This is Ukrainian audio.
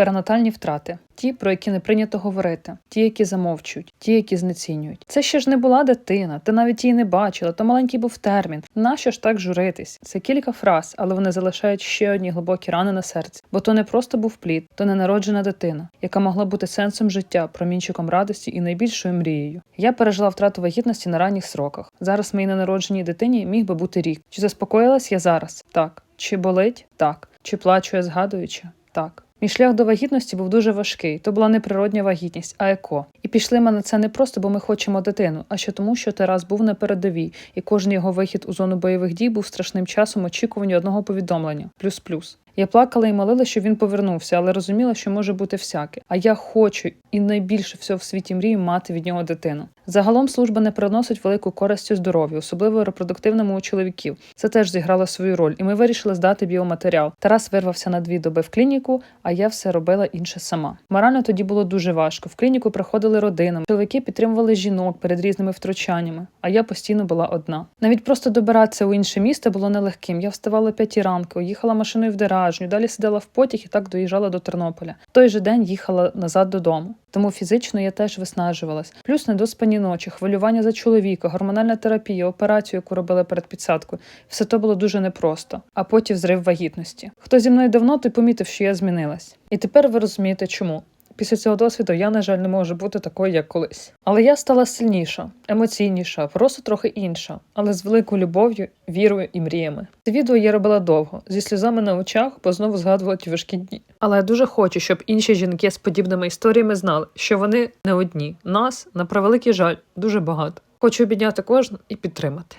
Перинатальні втрати, ті, про які не прийнято говорити, ті, які замовчують, ті, які знецінюють. Це ще ж не була дитина, ти навіть її не бачила, то маленький був термін. Нащо ж так журитись? Це кілька фраз, але вони залишають ще одні глибокі рани на серці. Бо то не просто був плід, то ненароджена дитина, яка могла бути сенсом життя, промінчиком радості і найбільшою мрією. Я пережила втрату вагітності на ранніх сроках. Зараз моїй ненародженій дитині міг би бути рік. Чи заспокоїлась я зараз? Так. Чи болить? Так. Чи плачу я згадуючи? Так. Мій шлях до вагітності був дуже важкий. То була не природня вагітність, а еко. І пішли ми на це не просто, бо ми хочемо дитину, а ще тому, що Тарас був на передовій, і кожен його вихід у зону бойових дій був страшним часом очікування одного повідомлення плюс-плюс. Я плакала і молила, щоб він повернувся, але розуміла, що може бути всяке. А я хочу і найбільше всього в світі мрію мати від нього дитину. Загалом служба не приносить велику користь здоров'ю, особливо репродуктивному у чоловіків. Це теж зіграло свою роль, і ми вирішили здати біоматеріал. Тарас вирвався на дві доби в клініку, а я все робила інше сама. Морально тоді було дуже важко. В клініку приходили родинами. Чоловіки підтримували жінок перед різними втручаннями, а я постійно була одна. Навіть просто добиратися у інше місто було нелегким. Я вставала п'ятій ранку, їхала машиною в деражню, далі сиділа в потяг і так доїжджала до Тернополя. В той же день їхала назад додому. Тому фізично я теж виснажувалась. Плюс недоспані ночі, хвилювання за чоловіка, гормональна терапія, операцію, яку робили перед підсадкою. Все то було дуже непросто. А потім зрив вагітності. Хто зі мною давно, той помітив, що я змінилась. І тепер ви розумієте, чому. Після цього досвіду я, на жаль, не можу бути такою, як колись. Але я стала сильніша, емоційніша, просто трохи інша, але з великою любов'ю, вірою і мріями. Це відео я робила довго, зі сльозами на очах, бо знову згадувала ті важкі дні. Але я дуже хочу, щоб інші жінки з подібними історіями знали, що вони не одні. Нас, на превеликий жаль, дуже багато. Хочу обідняти кожну і підтримати.